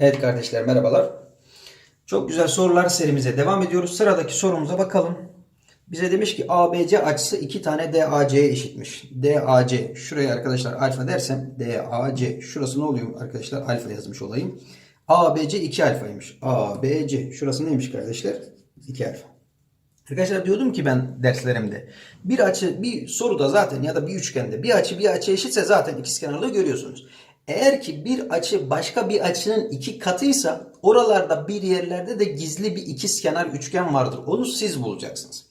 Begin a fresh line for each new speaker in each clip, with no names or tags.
Evet kardeşler merhabalar. Çok güzel sorular serimize devam ediyoruz. Sıradaki sorumuza bakalım. Bize demiş ki ABC açısı 2 tane DAC'ye eşitmiş. DAC şuraya arkadaşlar alfa dersem DAC şurası ne oluyor arkadaşlar alfa yazmış olayım. ABC 2 alfaymış. ABC şurası neymiş kardeşler? 2 alfa. Arkadaşlar diyordum ki ben derslerimde bir açı bir soruda zaten ya da bir üçgende bir açı bir açı eşitse zaten ikizkenarlığı görüyorsunuz. Eğer ki bir açı başka bir açının iki katıysa oralarda bir yerlerde de gizli bir ikizkenar üçgen vardır. Onu siz bulacaksınız.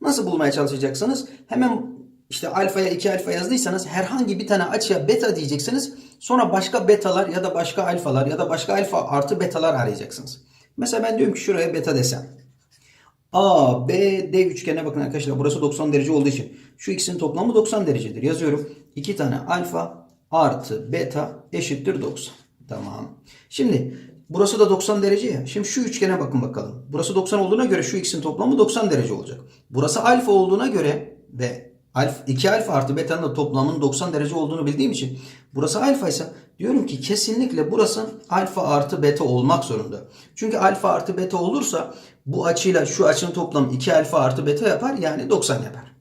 Nasıl bulmaya çalışacaksınız? Hemen işte alfaya 2 alfa yazdıysanız herhangi bir tane açıya beta diyeceksiniz. Sonra başka betalar ya da başka alfalar ya da başka alfa artı betalar arayacaksınız. Mesela ben diyorum ki şuraya beta desem. A, B, D üçgenine bakın arkadaşlar. Burası 90 derece olduğu için. Şu ikisinin toplamı 90 derecedir. Yazıyorum. 2 tane alfa artı beta eşittir 90. Tamam. Şimdi burası da 90 derece ya. Şimdi şu üçgene bakın bakalım. Burası 90 olduğuna göre şu ikisinin toplamı 90 derece olacak. Burası alfa olduğuna göre ve alfa, 2 alfa artı beta'nın da toplamının 90 derece olduğunu bildiğim için burası alfa ise diyorum ki kesinlikle burası alfa artı beta olmak zorunda. Çünkü alfa artı beta olursa bu açıyla şu açının toplamı 2 alfa artı beta yapar yani 90 yapar.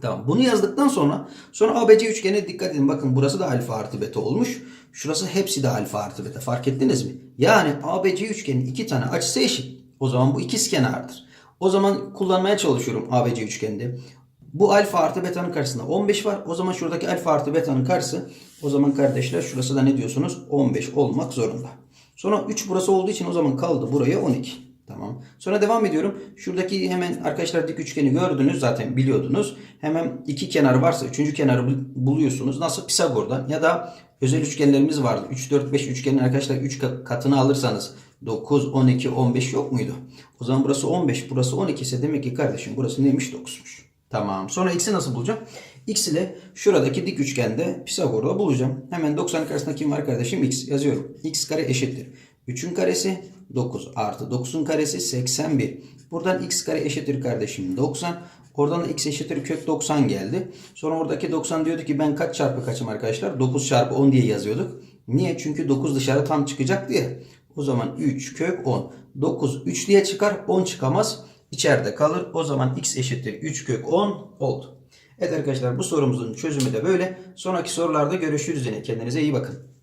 Tamam. Bunu yazdıktan sonra sonra ABC üçgene dikkat edin. Bakın burası da alfa artı beta olmuş. Şurası hepsi de alfa artı beta. Fark ettiniz mi? Yani ABC üçgenin iki tane açısı eşit. O zaman bu ikizkenardır. O zaman kullanmaya çalışıyorum ABC üçgeninde. Bu alfa artı beta'nın karşısında 15 var. O zaman şuradaki alfa artı beta'nın karşısı o zaman kardeşler şurası da ne diyorsunuz? 15 olmak zorunda. Sonra 3 burası olduğu için o zaman kaldı buraya 12. Tamam. Sonra devam ediyorum. Şuradaki hemen arkadaşlar dik üçgeni gördünüz zaten biliyordunuz. Hemen iki kenar varsa üçüncü kenarı bul- buluyorsunuz. Nasıl? Pisagor'dan ya da özel üçgenlerimiz vardı. 3, 4, 5 üçgenin arkadaşlar 3 katını alırsanız 9, 12, 15 yok muydu? O zaman burası 15, burası 12 ise demek ki kardeşim burası neymiş? 9'muş. Tamam. Sonra x'i nasıl bulacağım? X ile şuradaki dik üçgende Pisagor'da bulacağım. Hemen 90'ın karşısında kim var kardeşim? X yazıyorum. X kare eşittir. 3'ün karesi 9 artı 9'un karesi 81. Buradan x kare eşittir kardeşim 90. Oradan da x eşittir kök 90 geldi. Sonra oradaki 90 diyordu ki ben kaç çarpı kaçım arkadaşlar? 9 çarpı 10 diye yazıyorduk. Niye? Çünkü 9 dışarı tam çıkacak diye. O zaman 3 kök 10. 9 3 diye çıkar 10 çıkamaz. İçeride kalır. O zaman x eşittir 3 kök 10 oldu. Evet arkadaşlar bu sorumuzun çözümü de böyle. Sonraki sorularda görüşürüz yine. Kendinize iyi bakın.